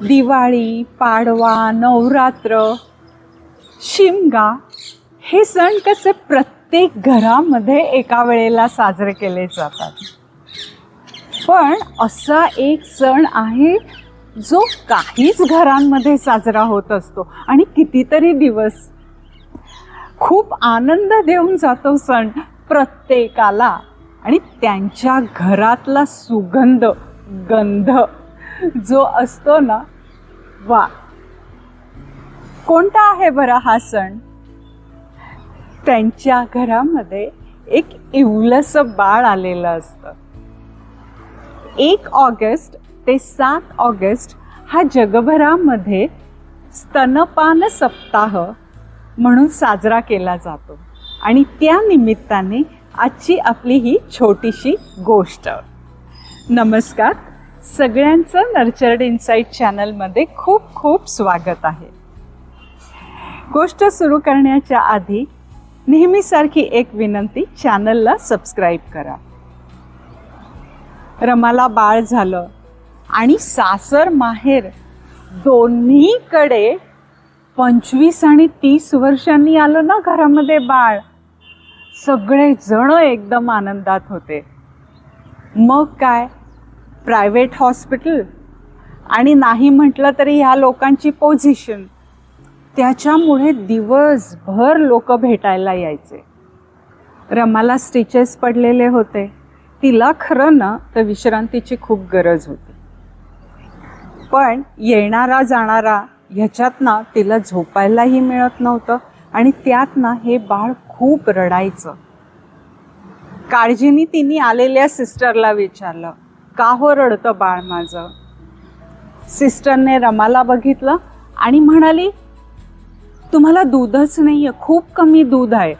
दिवाळी पाडवा नवरात्र शिमगा हे सण कसे प्रत्येक घरामध्ये एका वेळेला साजरे केले जातात. पण असा एक सण आहे जो काहीच घरांमध्ये साजरा होत असतो आणि कितीतरी दिवस खूप आनंद देऊन जातो सण प्रत्येकाला आणि त्यांच्या घरातला सुगंध गंध जो असतो ना वा. कोणता आहे बरं हा सण? त्यांच्या घरामध्ये एक इवलस बाळ आलेलं असतं. एक ऑगस्ट ते सात ऑगस्ट हा जगभरामध्ये स्तनपान सप्ताह म्हणून साजरा केला जातो. आणि त्या निमित्ताने आजची आपली ही छोटीशी गोष्ट. नमस्कार. सगळ्यांचं नर्चर्ड इन्साईट चॅनलमध्ये खूप खूप स्वागत आहे. गोष्ट सुरू करण्याच्या आधी नेहमीसारखी एक विनंती चॅनलला सबस्क्राईब करा. रमाला बाळ झालं आणि सासर माहेर दोन्हीकडे पंचवीस आणि तीस वर्षांनी आलं ना घरामध्ये बाळ. सगळे जण एकदम आनंदात होते. मग काय? प्रायव्हेट हॉस्पिटल आणि नाही म्हटलं तरी ह्या लोकांची पोझिशन. त्याच्यामुळे दिवसभर लोक भेटायला यायचे. रमाला स्टिचेस पडलेले होते. तिला खरं ना तर विश्रांतीची खूप गरज होती. पण येणारा जाणारा ह्याच्यात ना तिला झोपायलाही मिळत नव्हतं आणि त्यात ना हे बाळ खूप रडायचं. काळजीने तिने आलेल्या सिस्टरला विचारलं का हो रडतं बाळ माझं? सिस्टरने रमाला बघितलं आणि म्हणाली तुम्हाला दूधच नाही आहे खूप कमी दूध आहे.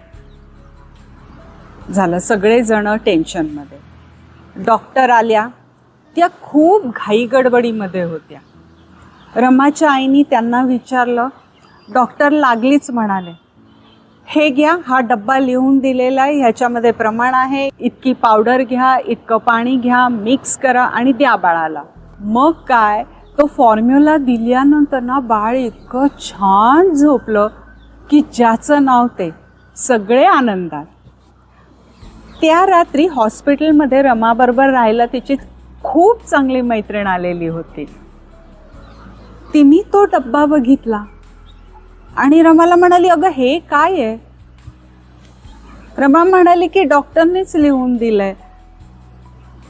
झालं सगळेजण टेन्शनमध्ये डॉक्टर आल्या त्या खूप घाई गडबडीमध्ये होत्या. रमाच्या आईनी त्यांना विचारलं डॉक्टर लागलीच म्हणाले. हे घ्या हा डब्बा लिहून दिलेला आहे ह्याच्यामध्ये प्रमाण आहे. इतकी पावडर घ्या इतकं पाणी घ्या मिक्स करा आणि द्या बाळाला. मग काय? तो फॉर्म्युला दिल्यानंतर ना बाळ इतकं छान झोपलं की ज्याचं नाव ते सगळे आनंदात. त्या रात्री हॉस्पिटलमध्ये रमाबरोबर राहायला तिची खूप चांगली मैत्रीण आलेली होती. तिने तो डब्बा बघितला. आणि रमाला म्हणाली अगं हे काय आहे? रमा म्हणाली की डॉक्टरनेच लिहून दिलंय.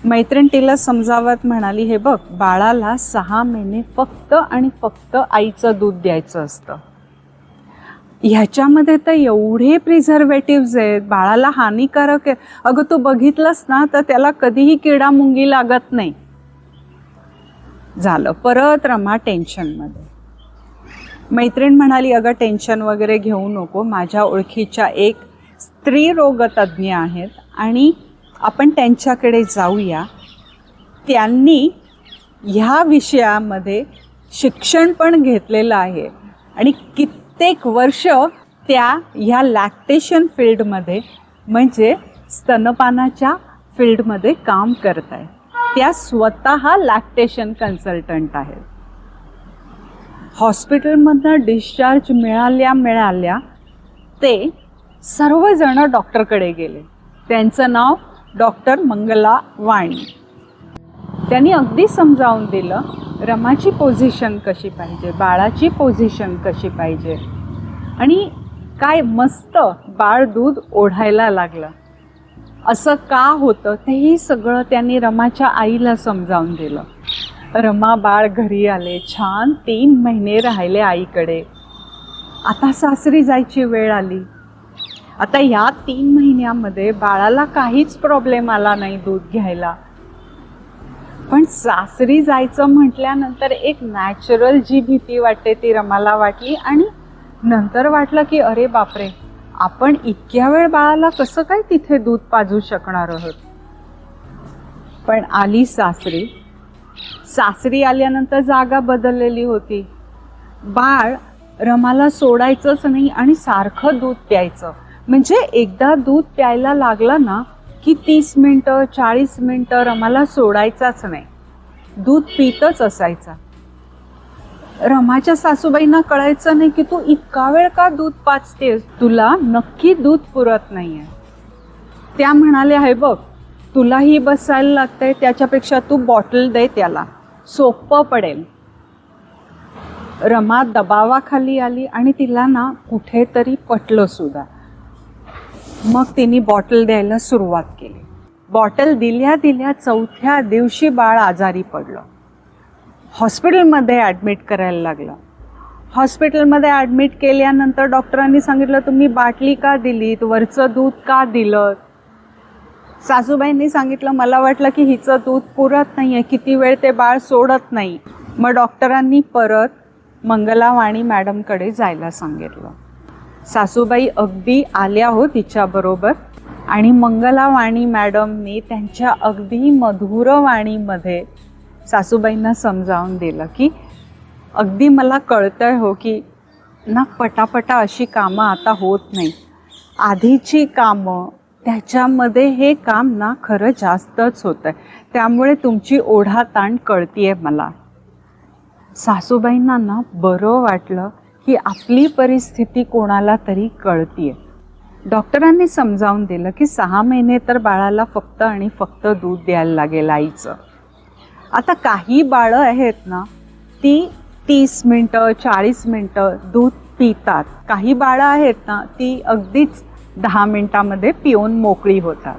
मैत्रीण तिला समजावत म्हणाली हे बघ बाळाला सहा महिने फक्त आणि फक्त आईचं दूध द्यायचं असतं. ह्याच्यामध्ये तर एवढे प्रिझर्वेटिव्ज आहेत बाळाला हानिकारक आहे. अगं तू बघितलंस ना तर त्याला कधीही किडा मुंगी लागत नाही. झालं. परत रमा टेन्शनमध्ये. मैत्रीण म्हणाली अगं टेन्शन वगैरे घेऊ नको. माझ्या ओळखीच्या एक स्त्री रोगतज्ञ आहेत आणि आपण त्यांच्याकडे जाऊया. त्यांनी ह्या विषयामध्ये शिक्षण पण घेतलेलं आहे आणि कित्येक वर्ष त्या ह्या लॅक्टेशन फील्डमध्ये म्हणजे स्तनपानाच्या फील्डमध्ये काम करत आहे त्या स्वतः लॅक्टेशन कन्सल्टंट आहेत. हॉस्पिटलमधनं डिस्चार्ज मिळाल्या मिळाल्या ते सर्वजण डॉक्टरकडे गेले. त्यांचं नाव डॉक्टर मंगला वाणी. त्यांनी अगदी समजावून दिलं रमाची पोझिशन कशी पाहिजे बाळाची पोझिशन कशी पाहिजे? आणि काय मस्त बाळ दूध ओढायला लागलं. असं का होतं तेही सगळं त्यांनी रमाच्या आईला समजावून दिलं. रमा बाळ घरी आले. छान तीन महिने राहिले आईकडे. आता सासरी जायची वेळ आली. आता या तीन महिन्यामध्ये बाळाला काहीच प्रॉब्लेम आला नाही दूध घ्यायला. पण सासरी जायचं म्हटल्यानंतर एक नॅचरल जी भीती वाटते ती रमाला वाटली आणि नंतर वाटलं की अरे बापरे आपण इतक्या वेळ बाळाला कसं काय तिथे दूध पाजू शकणार आहोत? पण आली सासरी. सासरी आल्यानंतर जागा बदललेली होती. बाळ रमाला सोडायचंच नाही आणि सारखं दूध प्यायचं. म्हणजे एकदा दूध प्यायला लागला ना की तीस मिनटं चाळीस मिनटं रमाला सोडायचाच नाही. दूध पितच असायचा. रमाच्या सासूबाईंना कळायचं नाही की तू इतका वेळ का दूध पाचतेस तुला नक्की दूध पुरत नाहीये. त्या म्हणाले आहे बघ तुलाही बसायला लागतंय त्याच्यापेक्षा तू बॉटल दे त्याला. सोपं पडेल. रमा दबावाखाली आली आणि तिला ना कुठेतरी पटलं सुद्धा. मग तिने बॉटल द्यायला सुरुवात केली. बॉटल दिल्या दिल्या चौथ्या दिवशी बाळ आजारी पडलं. हॉस्पिटलमध्ये ॲडमिट करायला लागलं. हॉस्पिटलमध्ये ॲडमिट केल्यानंतर डॉक्टरांनी सांगितलं तुम्ही बाटली का दिलीत? वरचं दूध का दिलं सासूबाईंनी सांगितलं मला वाटलं की हिचं दूध पुरत नाही आहे किती वेळ ते बाळ सोडत नाही. मग डॉक्टरांनी परत मंगलावाणी मॅडमकडे जायला सांगितलं. सासूबाई अगदी आल्या हो तिच्याबरोबर आणि मंगलावाणी मॅडमनी त्यांच्या अगदी मधुर वाणीमध्ये सासूबाईंना समजावून दिलं की अगदी मला कळतंय हो की ना पटापटा अशी कामं आता होत नाही. आधीची कामं त्याच्यामध्ये हे काम ना खरं जास्तच होतं आहे त्यामुळे तुमची ओढा ओढाताण कळतीये मला. सासूबाईंना ना बरं वाटलं की आपली परिस्थिती कोणाला तरी कळतीये. डॉक्टरांनी समजावून दिलं की सहा महिने तर बाळाला फक्त आणि फक्त दूध द्यायला लागेल आईचं. आता काही बाळं आहेत ना ती तीस मिनटं चाळीस मिनटं दूध पितात. काही बाळं आहेत ना ती अगदीच दहा मिनटामध्ये पिऊन मोकळी होतात.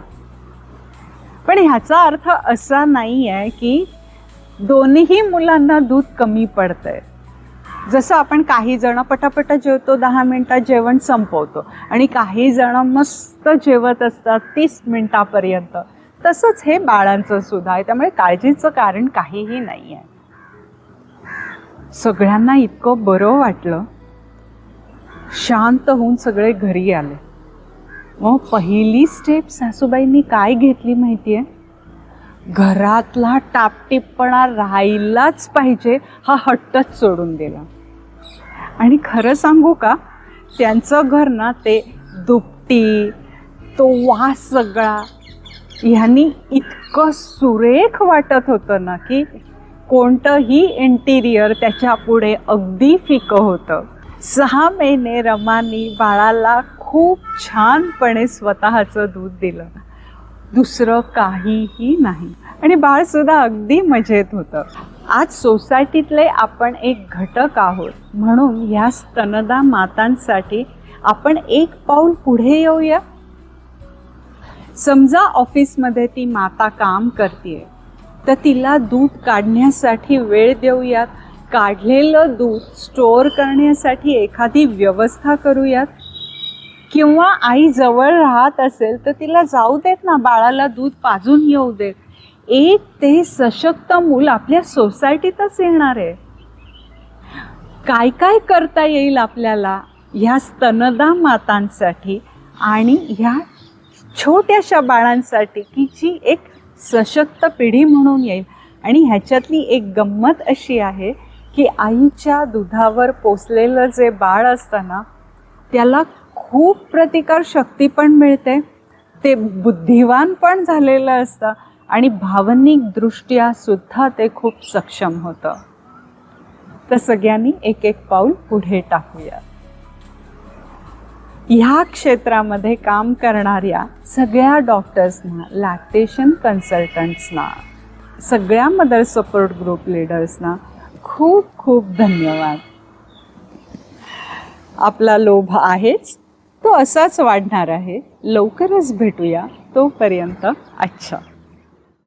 पण ह्याचा अर्थ असा नाही आहे की दोन्ही मुलांना दूध कमी पडतंय. जसं आपण काही जण पटापटा जेवतो दहा मिनटात जेवण संपवतो आणि काही जण मस्त जेवत असतात तीस मिनटापर्यंत. तसंच हे बाळांचं सुद्धा आहे. त्यामुळे काळजीचं कारण काहीही नाही आहे सगळ्यांना इतकं बरं वाटलं. शांत होऊन सगळे घरी आले. मग पहिली स्टेप सासूबाईंनी काय घेतली माहिती आहे घरातला टापटीपणा राहिलाच पाहिजे हा हट्टच सोडून दिला. आणि खरं सांगू का त्यांचं घर ना ते दुपटी तो वास सगळा ह्यांनी इतकं सुरेख वाटत होतं ना की कोणतंही इंटिरियर त्याच्या पुढे अगदी फिकं होतं. सहा महिने रमानी बाळाला खूप छानपणे स्वतःचं दूध दिलं. दुसरं काहीही नाही. आणि बाळसुद्धा अगदी मजेत होतं. आज सोसायटीतले आपण एक घटक आहोत. म्हणून ह्या स्तनदा मातांसाठी आपण एक पाऊल पुढे येऊया. समजा ऑफिसमध्ये ती माता काम करते तर तिला दूध काढण्यासाठी वेळ देऊयात. काढलेलं दूध स्टोअर करण्यासाठी एखादी व्यवस्था करूयात. किंवा आई जवळ राहत असेल तर तिला जाऊ देत ना बाळाला दूध पाजून येऊ देत. एक ते सशक्त मूल आपल्या सोसायटीतच येणार आहे. काय काय करता येईल आपल्याला ह्या स्तनदा मातांसाठी आणि ह्या छोट्याशा बाळांसाठी की जी एक सशक्त पिढी म्हणून येईल. आणि ह्याच्यातली एक गंमत अशी आहे की आईच्या दुधावर पोचलेलं जे बाळ असतं ना त्याला खूप प्रतिकार शक्ती पण मिळते. ते बुद्धिवान पण झालेलं असतं आणि भावनिकदृष्ट्या सुद्धा ते खूप सक्षम होतं. तर सगळ्यांनी एक एक पाऊल पुढे टाकूया. ह्या क्षेत्रामध्ये काम करणाऱ्या सगळ्या डॉक्टर्सना लॅक्टेशन कन्सल्टंट्सना सगळ्या मदर सपोर्ट ग्रुप लिडर्सना खूप खूप धन्यवाद. आपला लोभ आहेच. तो असाच वाढणार आहे. लवकरच भेटूया तोपर्यंत अच्छा